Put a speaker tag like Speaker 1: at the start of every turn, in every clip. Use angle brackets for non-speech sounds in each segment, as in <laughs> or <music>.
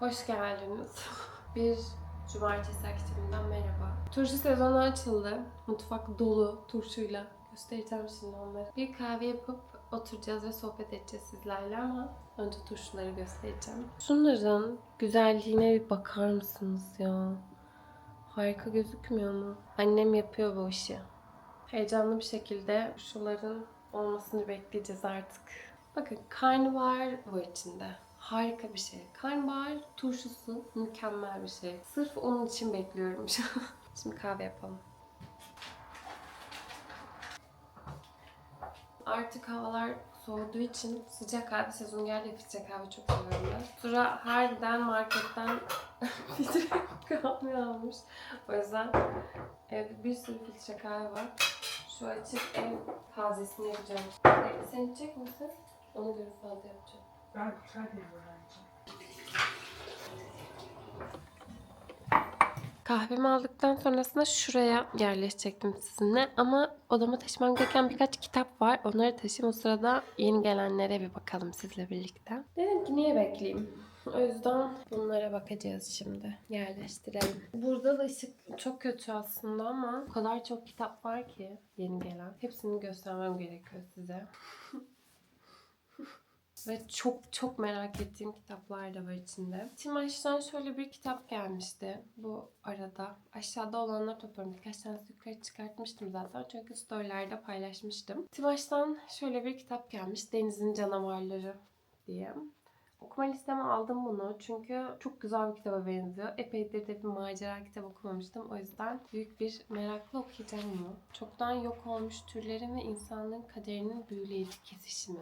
Speaker 1: Hoş geldiniz. Bir cumartesi akşamından merhaba. Turşu sezonu açıldı. Mutfak dolu turşuyla. Göstereceğim şimdi onları. Bir kahve yapıp oturacağız ve sohbet edeceğiz sizlerle ama önce turşuları göstereceğim. Şunların güzelliğine bir bakar mısınız ya? Harika gözükmüyor mu? Annem yapıyor bu işi. Heyecanlı bir şekilde turşuların olmasını bekleyeceğiz artık. Bakın karnabahar var içinde. Harika bir şey. Karnabahar turşusu mükemmel bir şey. Sırf onun için bekliyorum şu an. <laughs> Şimdi kahve yapalım. Artık havalar soğuduğu için sıcak kahve sezonu geldi. Sıcak kahve çok seviyorum ben. Sıra harbiden marketten <laughs> filtre kahve almış. O yüzden evde bir sürü filtre kahve var. Şu açık en tazesini yapacağım. Sen içecek misin? Ona göre fazla yapacağım. Kahvemi aldıktan sonrasında şuraya yerleşecektim sizinle. Ama odama taşımam gereken birkaç kitap var. Onları taşıyayım. O sırada yeni gelenlere bir bakalım sizle birlikte. Dedim ki niye bekleyeyim? O yüzden bunlara bakacağız şimdi. Yerleştirelim. Burada da ışık çok kötü aslında ama o kadar çok kitap var ki yeni gelen. Hepsini göstermem gerekiyor size. <laughs> Ve çok çok merak ettiğim kitaplar da var içinde. Timaş'tan şöyle bir kitap gelmişti bu arada. Aşağıda olanları topluyorum. Birkaç tanesi yukarı çıkartmıştım zaten. Çünkü storylerde paylaşmıştım. Timaş'tan şöyle bir kitap gelmiş. Denizin Canavarları diye. Okuma listeme aldım bunu çünkü çok güzel bir kitaba benziyor. Epeydir de bir macera kitabı okumamıştım. O yüzden büyük bir merakla okuyacağım bunu. Çoktan yok olmuş türlerin ve insanlığın kaderinin büyüleyici kesişimi.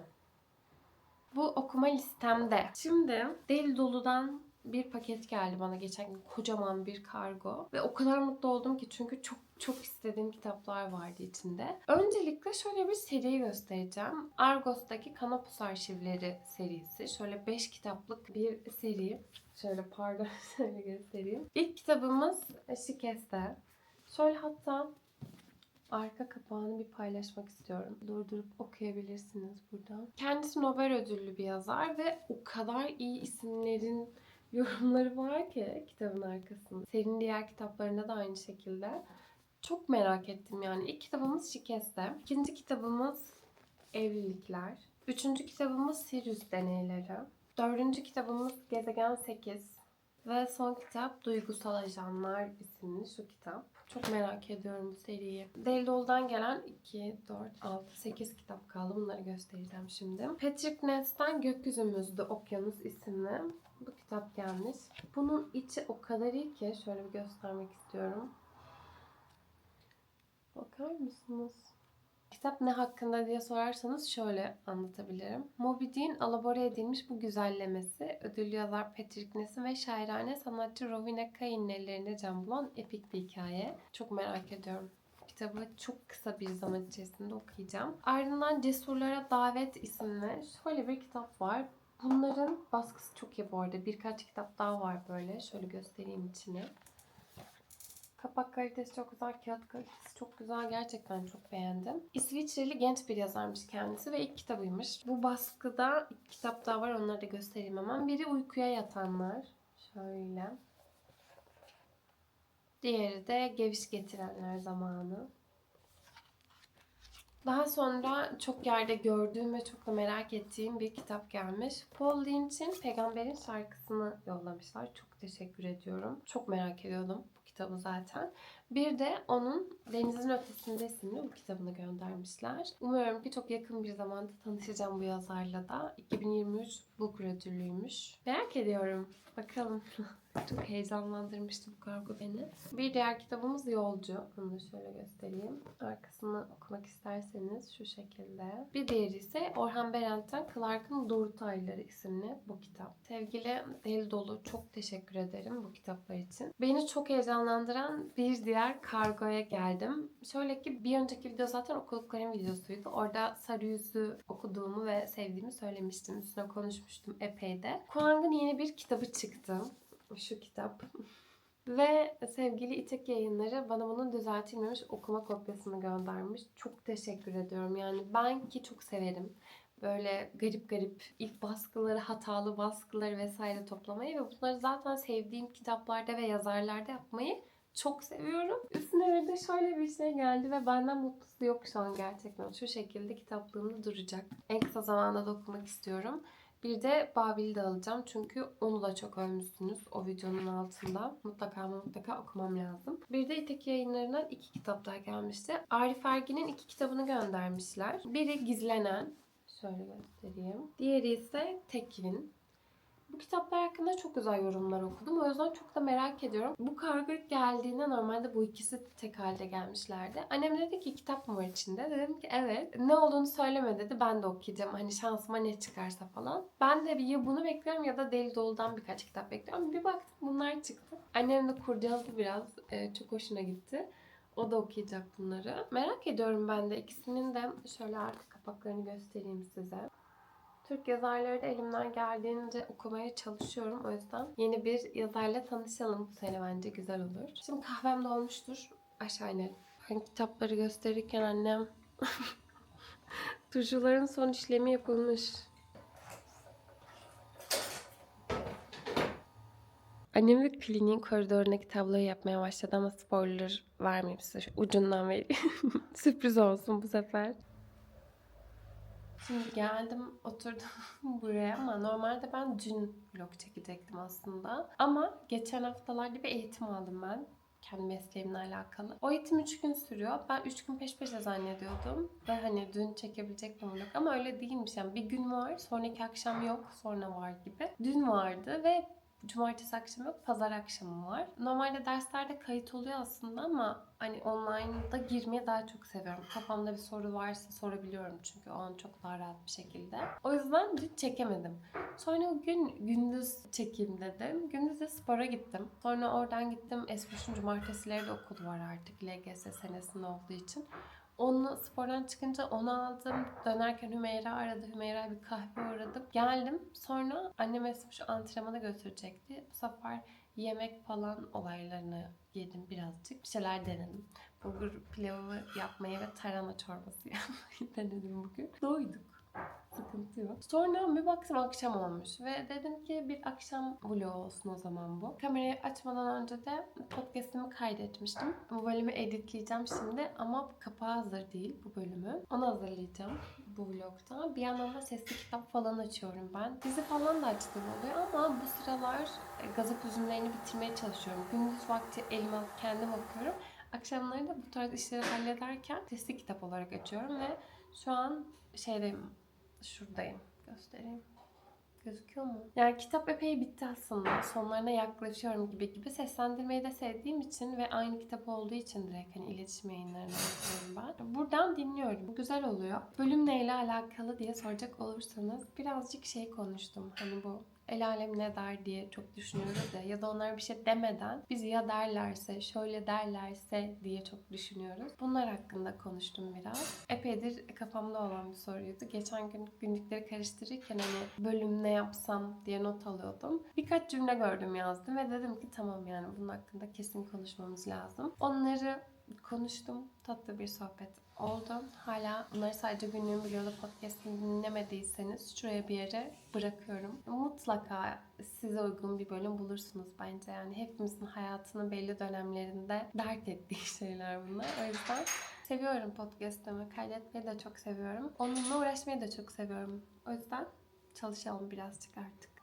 Speaker 1: Bu okuma listemde. Şimdi Deli Dolu'dan bir paket geldi bana geçen gün. Kocaman bir kargo. Ve o kadar mutlu oldum ki çünkü çok çok istediğim kitaplar vardı içinde. Öncelikle şöyle bir seriyi göstereceğim. Argos'taki Kanopus Arşivleri serisi. Şöyle 5 kitaplık bir seri. Şöyle pardon <laughs> şöyle göstereyim. İlk kitabımız Şikeste. Şöyle hatta arka kapağını bir paylaşmak istiyorum. Durdurup okuyabilirsiniz buradan. Kendisi Nobel ödüllü bir yazar ve o kadar iyi isimlerin <laughs> yorumları var ki kitabın arkasında. Serinin diğer kitaplarında da aynı şekilde. Çok merak ettim yani. İlk kitabımız Şikeste. İkinci kitabımız Evlilikler. Üçüncü kitabımız Sirius Deneyleri. Dördüncü kitabımız Gezegen 8. Ve son kitap Duygusal Ajanlar isimli şu kitap. Çok merak ediyorum bu seriyi. Dolu'dan gelen 2, 4, 6, 8 kitap kaldı. Bunları göstereceğim şimdi. Patrick Ness'ten Gökyüzümüzde Okyanus isimli bu kitap gelmiş. Bunun içi o kadar iyi ki şöyle bir göstermek istiyorum. Bakar mısınız? Kitap ne hakkında diye sorarsanız şöyle anlatabilirim. Moby Dick'in alabora edilmiş bu güzellemesi, ödüllü yazar Patrick Ness'in ve şairane sanatçı Rowena Kaye'nin ellerinde can bulan epik bir hikaye. Çok merak ediyorum. Kitabı çok kısa bir zaman içerisinde okuyacağım. Ardından Cesurlara Davet isimli şöyle bir kitap var. Bunların baskısı çok iyi bu arada. Birkaç kitap daha var böyle. Şöyle göstereyim içini. Kapak kalitesi çok güzel, kağıt kalitesi çok güzel. Gerçekten çok beğendim. İsviçreli genç bir yazarmış kendisi ve ilk kitabıymış. Bu baskıda iki kitap daha var. Onları da göstereyim hemen. Biri Uykuya Yatanlar. Şöyle. Diğeri de Geviş Getirenler Zamanı. Daha sonra çok yerde gördüğüm ve çok da merak ettiğim bir kitap gelmiş. Paul Lynch'in Peygamberin şarkısını yollamışlar. Çok teşekkür ediyorum. Çok merak ediyordum kitabı zaten. Bir de onun Denizin Ötesinde isimli bu kitabını göndermişler. Umuyorum ki çok yakın bir zamanda tanışacağım bu yazarla da. 2023 Booker ödüllüymüş. Merak ediyorum. Bakalım. <laughs> Çok heyecanlandırmıştı bu kargo beni. Bir diğer kitabımız Yolcu. Onu da şöyle göstereyim. Arkasını okumak isterseniz şu şekilde. Bir diğeri ise Orhan Berent'ten Clark'ın Dorutayları isimli bu kitap. Sevgili Deli Dolu çok teşekkür ederim bu kitaplar için. Beni çok heyecanlandıran bir diğer kargoya geldim. Şöyle ki bir önceki video zaten okulukların videosuydu. Orada Sarı Yüzü okuduğumu ve sevdiğimi söylemiştim. Üstüne konuşmuştum epey de. Kuang'ın yeni bir kitabı çıktı. Şu kitap. <laughs> Ve sevgili İtek Yayınları bana bunun düzeltilmemiş okuma kopyasını göndermiş. Çok teşekkür ediyorum. Yani ben ki çok severim. böyle garip garip ilk baskıları, hatalı baskıları vesaire toplamayı ve bunları zaten sevdiğim kitaplarda ve yazarlarda yapmayı çok seviyorum. Üstüne de şöyle bir şey geldi ve benden mutlusu yok şu an gerçekten. Şu şekilde kitaplığımda duracak. En kısa zamanda da okumak istiyorum. Bir de Babil'i de alacağım çünkü onu da çok övmüşsünüz o videonun altında. Mutlaka mutlaka okumam lazım. Bir de İtek yayınlarından iki kitap daha gelmişti. Arif Ergin'in iki kitabını göndermişler. Biri Gizlenen. Şöyle göstereyim. Diğeri ise Tekvin. Bu kitaplar hakkında çok güzel yorumlar okudum. O yüzden çok da merak ediyorum. Bu kargo ilk geldiğinde normalde bu ikisi tek halde gelmişlerdi. Annem dedi ki kitap mı var içinde? Dedim ki evet. Ne olduğunu söyleme dedi. Ben de okuyacağım. Hani şansıma ne çıkarsa falan. Ben de ya bunu bekliyorum ya da Deli Dolu'dan birkaç kitap bekliyorum. Bir baktım bunlar çıktı. Annem de kurcaladı biraz. Ee, çok hoşuna gitti. O da okuyacak bunları. Merak ediyorum ben de. ikisinin de şöyle arka kapaklarını göstereyim size. Türk yazarları da elimden geldiğince okumaya çalışıyorum. O yüzden yeni bir yazarla tanışalım bu sene bence güzel olur. Şimdi kahvem de olmuştur. Aşağı inelim. Ben kitapları gösterirken annem <laughs> turşuların son işlemi yapılmış. Annem de kliniğin koridorundaki tabloyu yapmaya başladı ama spoiler vermeyeyim size. Ucundan vereyim. <laughs> Sürpriz olsun bu sefer. Şimdi geldim oturdum <laughs> buraya ama normalde ben dün vlog çekecektim aslında. Ama geçen haftalarda bir eğitim aldım ben. Kendi mesleğimle alakalı. O eğitim 3 gün sürüyor. Ben 3 gün peş peşe zannediyordum. Ve hani dün çekebilecek vlog ama öyle değilmiş. Yani bir gün var, sonraki akşam yok, sonra var gibi. Dün vardı ve Cumartesi akşamı yok, pazar akşamı var. Normalde derslerde kayıt oluyor aslında ama hani online'da girmeyi daha çok seviyorum. Kafamda bir soru varsa sorabiliyorum çünkü o an çok daha rahat bir şekilde. O yüzden dün çekemedim. Sonra o gün gündüz çekeyim dedim. Gündüz de spora gittim. Sonra oradan gittim. Esmiş'in cumartesileri de okulu var artık LGS senesinde olduğu için. Onu spordan çıkınca onu aldım. Dönerken Hümeyra aradı. Hümeyra bir kahve uğradım. Geldim. Sonra annem Esmiş antrenmana götürecekti. Bu sefer yemek falan olaylarını yedim birazcık. Bir şeyler denedim. Bulgur pilavı yapmayı ve tarhana çorbası <laughs> yapmayı denedim bugün. Doyduk. Sıkıntı yok. Sonra bir baktım akşam olmuş ve dedim ki bir akşam vlogu olsun o zaman bu. Kamerayı açmadan önce de podcast'imi kaydetmiştim. Bu bölümü editleyeceğim şimdi ama kapağı hazır değil bu bölümü. Onu hazırlayacağım bu vlogda. Bir yandan da sesli kitap falan açıyorum ben. Dizi falan da açtığım oluyor ama bu sıralar e, gazete üzümlerini bitirmeye çalışıyorum. Gündüz vakti elime kendim okuyorum. Akşamları da bu tarz işleri hallederken sesli kitap olarak açıyorum ve şu an şeydeyim, şuradayım. Göstereyim. Gözüküyor mu? Yani kitap epey bitti aslında. Sonlarına yaklaşıyorum gibi gibi. Seslendirmeyi de sevdiğim için ve aynı kitap olduğu için direkt hani iletişim yayınlarına bakıyorum ben. Buradan dinliyorum. Güzel oluyor. Bölüm neyle alakalı diye soracak olursanız birazcık şey konuştum. Hani bu el alem ne der diye çok düşünüyoruz ya ya da onlar bir şey demeden biz ya derlerse şöyle derlerse diye çok düşünüyoruz. Bunlar hakkında konuştum biraz. Epeydir kafamda olan bir soruydu. Geçen gün günlükleri karıştırırken hani bölüm ne yapsam diye not alıyordum. Birkaç cümle gördüm yazdım ve dedim ki tamam yani bunun hakkında kesin konuşmamız lazım. Onları konuştum. Tatlı bir sohbet oldu. Hala bunları sadece günlüğün biliyordu podcast'ini dinlemediyseniz şuraya bir yere bırakıyorum. Mutlaka size uygun bir bölüm bulursunuz bence. Yani hepimizin hayatının belli dönemlerinde dert ettiği şeyler bunlar. O yüzden seviyorum podcast'ımı. Kaydetmeyi de çok seviyorum. Onunla uğraşmayı da çok seviyorum. O yüzden çalışalım birazcık artık.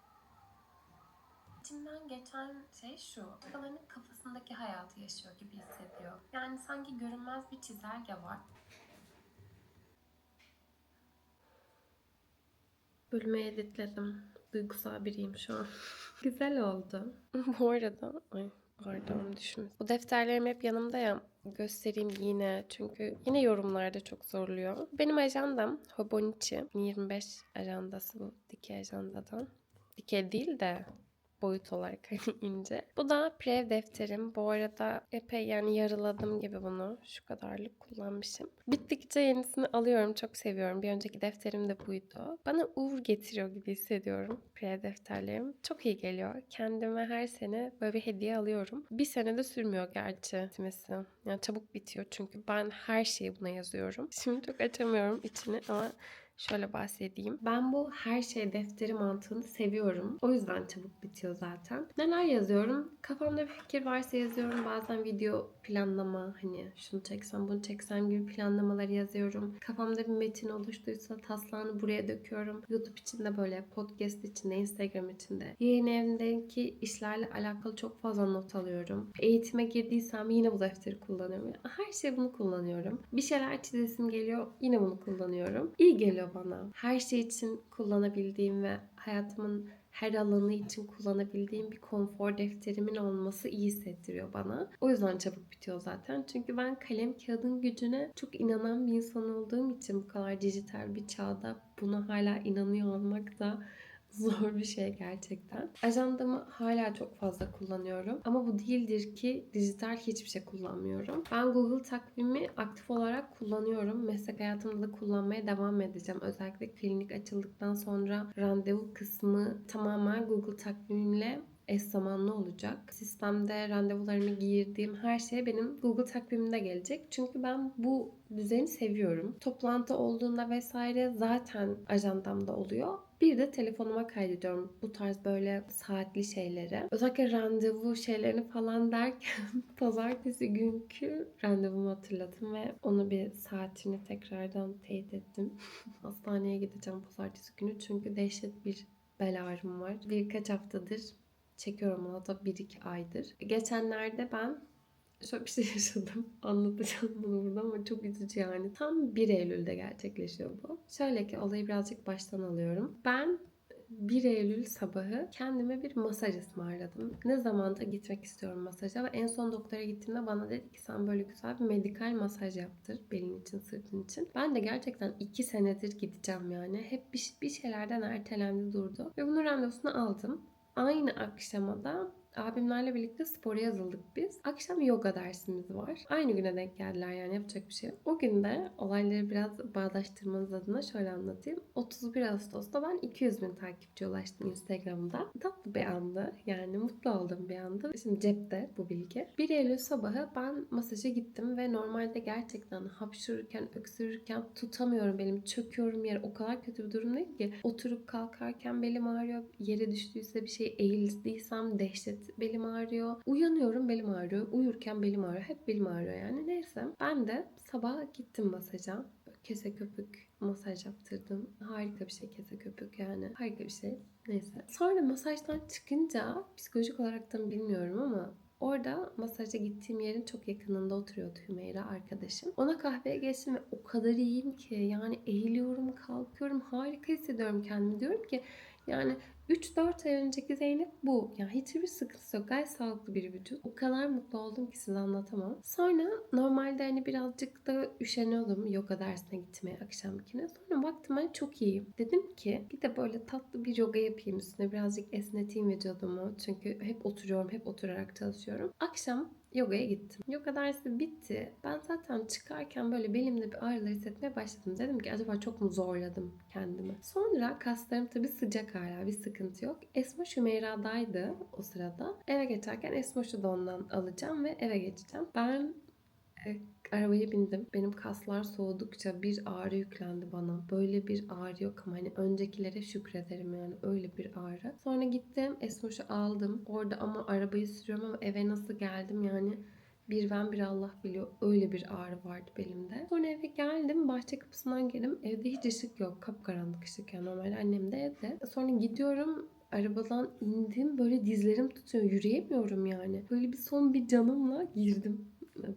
Speaker 1: İçimden geçen şey şu. Başkalarının kafasındaki hayatı yaşıyor gibi hissediyor. Yani sanki görünmez bir çizelge var. Bölümü editledim. Duygusal biriyim şu an. <laughs> Güzel oldu. <laughs> Bu arada... Ay pardon düşmüş. Bu defterlerim hep yanımda ya. Göstereyim yine. Çünkü yine yorumlarda çok zorluyor. Benim ajandam Hobonichi. 25 ajandası bu. Dikey ajandadan. Dikey değil de boyut olarak hani <laughs> ince. Bu da prev defterim. Bu arada epey yani yarıladım gibi bunu. Şu kadarlık kullanmışım. Bittikçe yenisini alıyorum. Çok seviyorum. Bir önceki defterim de buydu. Bana uğur getiriyor gibi hissediyorum prev defterlerim. Çok iyi geliyor. Kendime her sene böyle bir hediye alıyorum. Bir sene de sürmüyor gerçi bitmesi. Yani çabuk bitiyor çünkü ben her şeyi buna yazıyorum. <laughs> Şimdi çok açamıyorum içini ama Şöyle bahsedeyim. Ben bu her şey defteri mantığını seviyorum. O yüzden çabuk bitiyor zaten. Neler yazıyorum? Kafamda bir fikir varsa yazıyorum. Bazen video planlama hani şunu çeksem bunu çeksem gibi planlamaları yazıyorum. Kafamda bir metin oluştuysa taslağını buraya döküyorum. YouTube için de böyle podcast için de Instagram için de. Yayın evindeki işlerle alakalı çok fazla not alıyorum. Eğitime girdiysem yine bu defteri kullanıyorum. Her şey bunu kullanıyorum. Bir şeyler çizesim geliyor yine bunu kullanıyorum. İyi geliyor bana. Her şey için kullanabildiğim ve hayatımın her alanı için kullanabildiğim bir konfor defterimin olması iyi hissettiriyor bana. O yüzden çabuk bitiyor zaten. Çünkü ben kalem kağıdın gücüne çok inanan bir insan olduğum için bu kadar dijital bir çağda buna hala inanıyor olmak da zor bir şey gerçekten. Ajandamı hala çok fazla kullanıyorum. Ama bu değildir ki dijital hiçbir şey kullanmıyorum. Ben Google takvimi aktif olarak kullanıyorum. Meslek hayatımda da kullanmaya devam edeceğim. Özellikle klinik açıldıktan sonra randevu kısmı tamamen Google takvimimle eş zamanlı olacak. Sistemde randevularımı girdiğim her şey benim Google takvimimde gelecek. Çünkü ben bu düzeni seviyorum. Toplantı olduğunda vesaire zaten ajandamda oluyor. Bir de telefonuma kaydediyorum bu tarz böyle saatli şeyleri. Özellikle randevu şeylerini falan derken <laughs> pazartesi günkü randevumu hatırladım ve onu bir saatini tekrardan teyit ettim. <laughs> Hastaneye gideceğim pazartesi günü çünkü dehşet bir bel ağrım var. Birkaç haftadır çekiyorum onu da 1-2 aydır. Geçenlerde ben şöyle bir şey <laughs> yaşadım. Anlatacağım bunu burada ama çok üzücü yani. Tam 1 Eylül'de gerçekleşiyor bu. Şöyle ki olayı birazcık baştan alıyorum. Ben 1 Eylül sabahı kendime bir masaj ısmarladım. Ne zaman da gitmek istiyorum masaja ve en son doktora gittiğimde bana dedi ki sen böyle güzel bir medikal masaj yaptır belin için, sırtın için. Ben de gerçekten 2 senedir gideceğim yani. Hep bir, bir şeylerden ertelendi durdu. Ve bunun randevusunu aldım. Aynı akşama da abimlerle birlikte spora yazıldık biz. Akşam yoga dersimiz var. Aynı güne denk geldiler yani yapacak bir şey. O gün de olayları biraz bağdaştırmanız adına şöyle anlatayım. 31 Ağustos'ta ben 200 bin takipçi ulaştım Instagram'da. Tatlı bir andı. Yani mutlu oldum bir anda. Şimdi cepte bu bilgi. 1 Eylül sabahı ben masaja gittim ve normalde gerçekten hapşırırken, öksürürken tutamıyorum benim. Çöküyorum yere. O kadar kötü bir durumdayım ki. Oturup kalkarken belim ağrıyor. Yere düştüyse bir şey eğildiysem dehşet belim ağrıyor. Uyanıyorum belim ağrıyor. Uyurken belim ağrıyor. Hep belim ağrıyor yani. Neyse ben de sabah gittim masaja. Kese köpük masaj yaptırdım. Harika bir şey kese köpük yani. Harika bir şey. Neyse. Sonra masajdan çıkınca psikolojik olarak da bilmiyorum ama Orada masaja gittiğim yerin çok yakınında oturuyordu Hümeyra arkadaşım. Ona kahveye geçtim ve o kadar iyiyim ki yani eğiliyorum, kalkıyorum, harika hissediyorum kendimi. Diyorum ki yani 3-4 ay önceki Zeynep bu. Yani hiçbir sıkıntısı yok. Gayet sağlıklı bir vücut. O kadar mutlu oldum ki size anlatamam. Sonra normalde hani birazcık da üşeniyordum yoga dersine gitmeye akşamkine. Sonra baktım ben çok iyiyim. Dedim ki bir de böyle tatlı bir yoga yapayım üstüne birazcık esneteyim vücudumu. Çünkü hep oturuyorum, hep oturarak çalışıyorum. Akşam yogaya gittim. Yoga dersi bitti. Ben zaten çıkarken böyle belimde bir ağrılar hissetmeye başladım. Dedim ki acaba çok mu zorladım kendimi? Sonra kaslarım tabii sıcak hala bir sıkıntı yok. Esma Şümeyra'daydı o sırada. Eve geçerken Esmoş'u da ondan alacağım ve eve geçeceğim. Ben e, arabaya bindim. Benim kaslar soğudukça bir ağrı yüklendi bana. Böyle bir ağrı yok ama hani öncekilere şükrederim yani öyle bir ağrı. Sonra gittim Esmoş'u aldım. Orada ama arabayı sürüyorum ama eve nasıl geldim yani bir ben bir Allah biliyor. Öyle bir ağrı vardı belimde. Sonra eve geldim. Bahçe kapısından girdim. Evde hiç ışık yok. Kapkaranlık ışık yani normal annem de evde. Sonra gidiyorum arabadan indim. Böyle dizlerim tutuyor. Yürüyemiyorum yani. Böyle bir son bir canımla girdim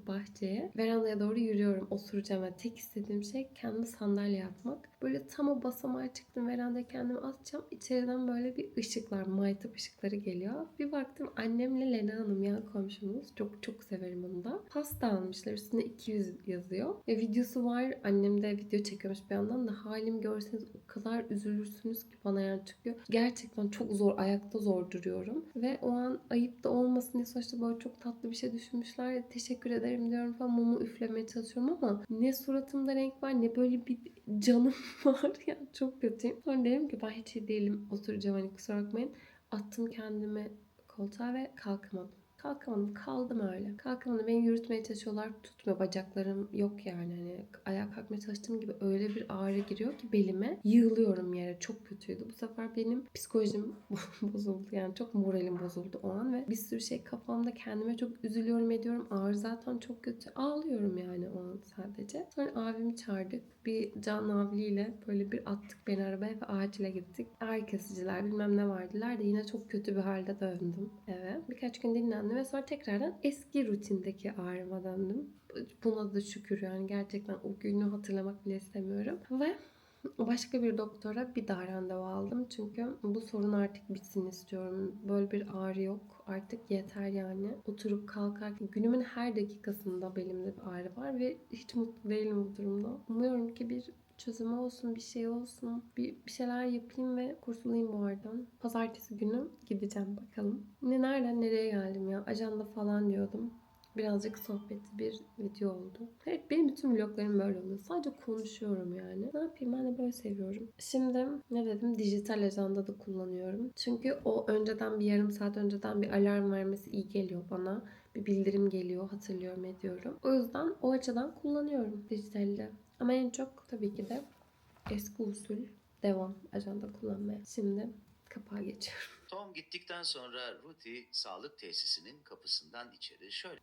Speaker 1: bahçeye. Verandaya doğru yürüyorum. Oturacağım. Yani tek istediğim şey kendime sandalye yapmak. Böyle tam o basamağa çıktım. Verandaya kendimi atacağım. İçeriden böyle bir ışıklar, maytap ışıkları geliyor. Bir baktım annemle Lena Hanım yan komşumuz. Çok çok severim onu da. Pasta almışlar. Üstünde 200 yazıyor. Ve videosu var. Annem de video çekiyormuş bir yandan da halim görseniz o kadar üzülürsünüz ki bana yani çünkü gerçekten çok zor. Ayakta zor duruyorum. Ve o an ayıp da olmasın diye sonuçta böyle çok tatlı bir şey düşünmüşler. Teşekkür ederim diyorum falan. Mumu üflemeye çalışıyorum ama ne suratımda renk var ne böyle bir canım <laughs> var ya çok kötüyüm. Sonra dedim ki ben hiç iyi değilim oturacağım hani kusura bakmayın. Attım kendimi koltuğa ve kalkamadım. Kalkamadım. Kaldım öyle. Kalkamadım. Beni yürütmeye çalışıyorlar. Tutmuyor. Bacaklarım yok yani. Hani ayağa kalkmaya çalıştığım gibi öyle bir ağrı giriyor ki belime. Yığılıyorum yere. Çok kötüydü. Bu sefer benim psikolojim <laughs> bozuldu. Yani çok moralim bozuldu o an ve bir sürü şey kafamda kendime çok üzülüyorum ediyorum. Ağrı zaten çok kötü. Ağlıyorum yani o an sadece. Sonra abimi çağırdık. Bir can havliyle böyle bir attık beni arabaya ve acile gittik. Ağrı kesiciler bilmem ne vardılar da yine çok kötü bir halde döndüm eve. Birkaç gün dinlendim ve sonra tekrardan eski rutindeki ağrıma döndüm. Buna da şükür yani gerçekten o günü hatırlamak bile istemiyorum. Ve başka bir doktora bir daha randevu aldım. Çünkü bu sorun artık bitsin istiyorum. Böyle bir ağrı yok. Artık yeter yani. Oturup kalkarken günümün her dakikasında belimde bir ağrı var ve hiç mutlu değilim bu durumda. Umuyorum ki bir çözümü olsun, bir şey olsun. Bir, bir şeyler yapayım ve kurtulayım bu aradan. Pazartesi günü gideceğim bakalım. Ne nereden nereye geldim ya? Ajanda falan diyordum. Birazcık sohbetli bir video oldu. Evet benim bütün vloglarım böyle oluyor. Sadece konuşuyorum yani. Ne yapayım ben de böyle seviyorum. Şimdi ne dedim? Dijital ajanda da kullanıyorum. Çünkü o önceden bir yarım saat önceden bir alarm vermesi iyi geliyor bana. Bir bildirim geliyor hatırlıyorum ediyorum. O yüzden o açıdan kullanıyorum dijitalde. Ama en çok tabii ki de eski usul devam ajanda kullanmaya. Şimdi kapağa geçiyorum.
Speaker 2: Tom gittikten sonra Ruthie sağlık tesisinin kapısından içeri şöyle